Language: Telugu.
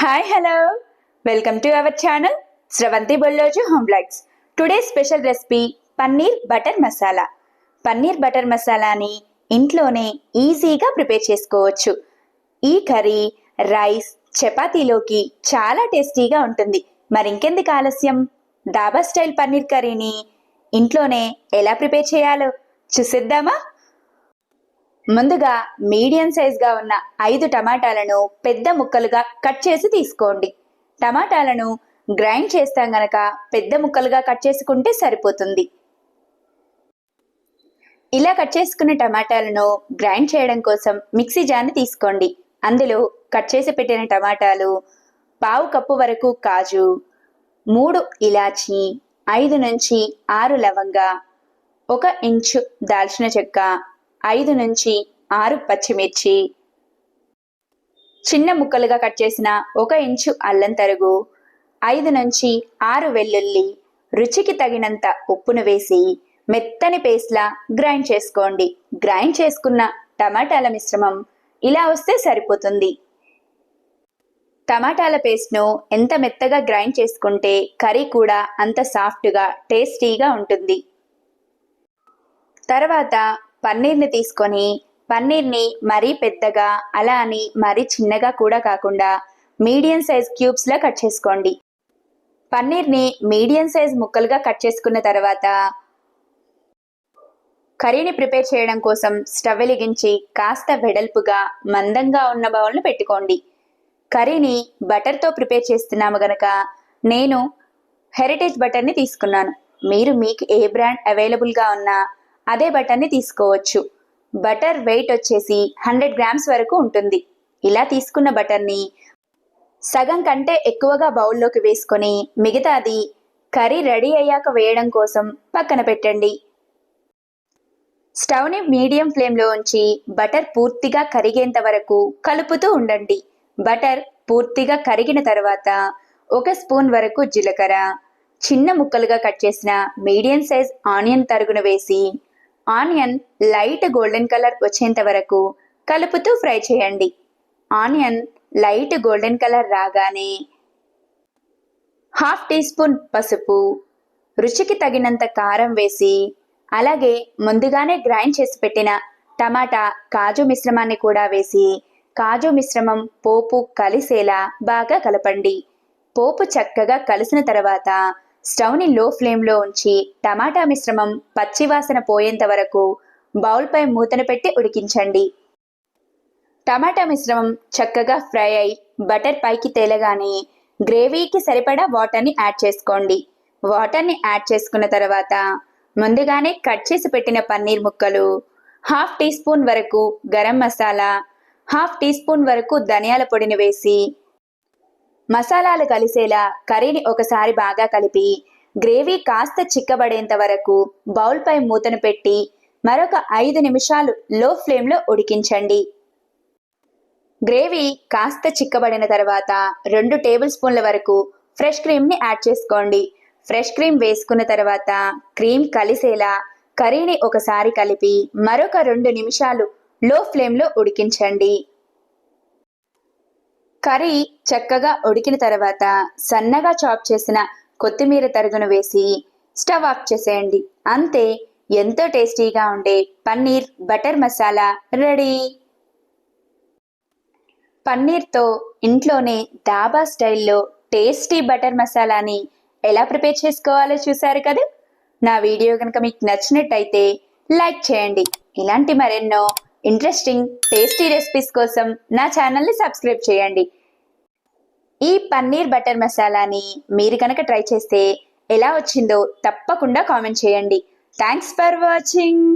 Hi hello welcome to our channel Sravanthi Bolloju home blogs today special recipe paneer butter masala paneer butter మసాలాని ఇంట్లోనే ఈజీగా ప్రిపేర్ చేసుకోవచ్చు. ఈ కర్రీ రైస్ చపాతీలోకి చాలా టేస్టీగా ఉంటుంది. మరి ఇంకెందుకు ఆలస్యం? డాబా స్టైల్ పన్నీర్ కర్రీని ఇంట్లోనే ఎలా ప్రిపేర్ చేయాలో చూసిద్దామా? ముందుగా మీడియం సైజ్గా ఉన్న ఐదు టమాటాలను పెద్ద ముక్కలుగా కట్ చేసి తీసుకోండి. టమాటాలను గ్రైండ్ చేస్తాం గనక పెద్ద ముక్కలుగా కట్ చేసుకుంటే సరిపోతుంది. ఇలా కట్ చేసుకున్న టమాటాలను గ్రైండ్ చేయడం కోసం మిక్సీ జార్ని తీసుకోండి. అందులో కట్ చేసి పెట్టిన టమాటాలు పావు కప్పు వరకు కాజు మూడు ఇలాచి ఐదు నుంచి ఆరు లవంగా ఒక ఇంచు దాల్చిన చెక్క ఐదు నుంచి ఆరు పచ్చిమిర్చి. చిన్న ముక్కలుగా కట్ చేసిన ఒక ఇంచు అల్లం తరుగు ఐదు నుంచి ఆరు వెల్లుల్లి. రుచికి తగినంత ఉప్పును వేసి మెత్తని పేస్ట్లా గ్రైండ్ చేసుకోండి. గ్రైండ్ చేసుకున్న టమాటాల మిశ్రమం ఇలా వస్తే సరిపోతుంది. టమాటాల పేస్ట్ను ఎంత మెత్తగా గ్రైండ్ చేసుకుంటే కర్రీ కూడా అంత సాఫ్ట్గా టేస్టీగా ఉంటుంది. తర్వాత పన్నీర్ని తీసుకొని పన్నీర్ని మరీ పెద్దగా అలా అని మరీ చిన్నగా కూడా కాకుండా మీడియం సైజ్ క్యూబ్స్లా కట్ చేసుకోండి. పన్నీర్ని మీడియం సైజ్ ముక్కలుగా కట్ చేసుకున్న తర్వాత కర్రీని ప్రిపేర్ చేయడం కోసం స్టవ్ వెలిగించి కాస్త వెడల్పుగా మందంగా ఉన్న బౌల్ను పెట్టుకోండి. కర్రీని బటర్తో ప్రిపేర్ చేస్తున్నాము గనక నేను హెరిటేజ్ బటర్ని తీసుకున్నాను. మీరు మీకు ఏ బ్రాండ్ అవైలబుల్గా ఉన్నా అదే బటర్ని తీసుకోవచ్చు. బటర్ వెయిట్ వచ్చేసి హండ్రెడ్ గ్రామ్స్ వరకు ఉంటుంది. ఇలా తీసుకున్న బటర్ని సగం కంటే ఎక్కువగా బౌల్లోకి వేసుకొని మిగతాది కర్రీ రెడీ అయ్యాక వేయడం కోసం పక్కన పెట్టండి. స్టవ్ని మీడియం ఫ్లేమ్లో ఉంచి బటర్ పూర్తిగా కరిగేంత వరకు కలుపుతూ ఉండండి. బటర్ పూర్తిగా కరిగిన తర్వాత ఒక స్పూన్ వరకు జీలకర్ర చిన్న ముక్కలుగా కట్ చేసిన మీడియం సైజ్ ఆనియన్ తరుగును వేసి ఆనియన్ లైట్ గోల్డెన్ కలర్ వచ్చేంత వరకు కలుపుతూ ఫ్రై చేయండి. ఆనియన్ లైట్ గోల్డెన్ కలర్ రాగానే హాఫ్ టీ స్పూన్ పసుపు రుచికి తగినంత కారం వేసి అలాగే ముందుగానే గ్రైండ్ చేసి పెట్టిన టమాటా కాజు మిశ్రమాన్ని కూడా వేసి కాజు మిశ్రమం పోపు కలిసేలా బాగా కలపండి. పోపు చక్కగా కలిసిన తర్వాత స్టవ్ని లో ఫ్లేమ్లో ఉంచి టమాటా మిశ్రమం పచ్చివాసన పోయేంత వరకు బౌల్పై మూతను పెట్టి ఉడికించండి. టమాటా మిశ్రమం చక్కగా ఫ్రై అయి బటర్ పైకి తేలగానే గ్రేవీకి సరిపడా వాటర్ని యాడ్ చేసుకోండి. వాటర్ని యాడ్ చేసుకున్న తర్వాత ముందుగానే కట్ చేసి పెట్టిన పన్నీర్ ముక్కలు హాఫ్ టీ స్పూన్ వరకు garam masala half teaspoon వరకు ధనియాల పొడిని వేసి మసాలాలు కలిసేలా కర్రీని ఒకసారి బాగా కలిపి గ్రేవీ కాస్త చిక్కబడేంత వరకు బౌల్పై మూతను పెట్టి మరొక ఐదు నిమిషాలు లో ఫ్లేమ్లో ఉడికించండి. గ్రేవీ కాస్త చిక్కబడిన తర్వాత రెండు టేబుల్ స్పూన్ల వరకు ఫ్రెష్ క్రీమ్ని యాడ్ చేసుకోండి. ఫ్రెష్ క్రీమ్ వేసుకున్న తర్వాత క్రీమ్ కలిసేలా కర్రీని ఒకసారి కలిపి మరొక రెండు నిమిషాలు లో ఫ్లేమ్లో ఉడికించండి. కర్రీ చక్కగా ఉడికిన తర్వాత సన్నగా చాప్ చేసిన కొత్తిమీర తరుగును వేసి స్టవ్ ఆఫ్ చేసేయండి. అంతే ఎంతో టేస్టీగా ఉండే పన్నీర్ బటర్ మసాలా రెడీ. పన్నీర్తో ఇంట్లోనే దాబా స్టైల్లో టేస్టీ బటర్ మసాలాని ఎలా ప్రిపేర్ చేసుకోవాలో చూసారు కదా? నా వీడియో కనుక మీకు నచ్చినట్టయితే లైక్ చేయండి. ఇలాంటి మరెన్నో ఇంట్రెస్టింగ్ టేస్టీ రెసిపీస్ కోసం నా ఛానల్ని సబ్స్క్రైబ్ చేయండి. ఈ పన్నీర్ బటర్ మసాలాని మీరు కనుక ట్రై చేస్తే ఎలా వచ్చిందో తప్పకుండా కామెంట్ చేయండి. Thanks for watching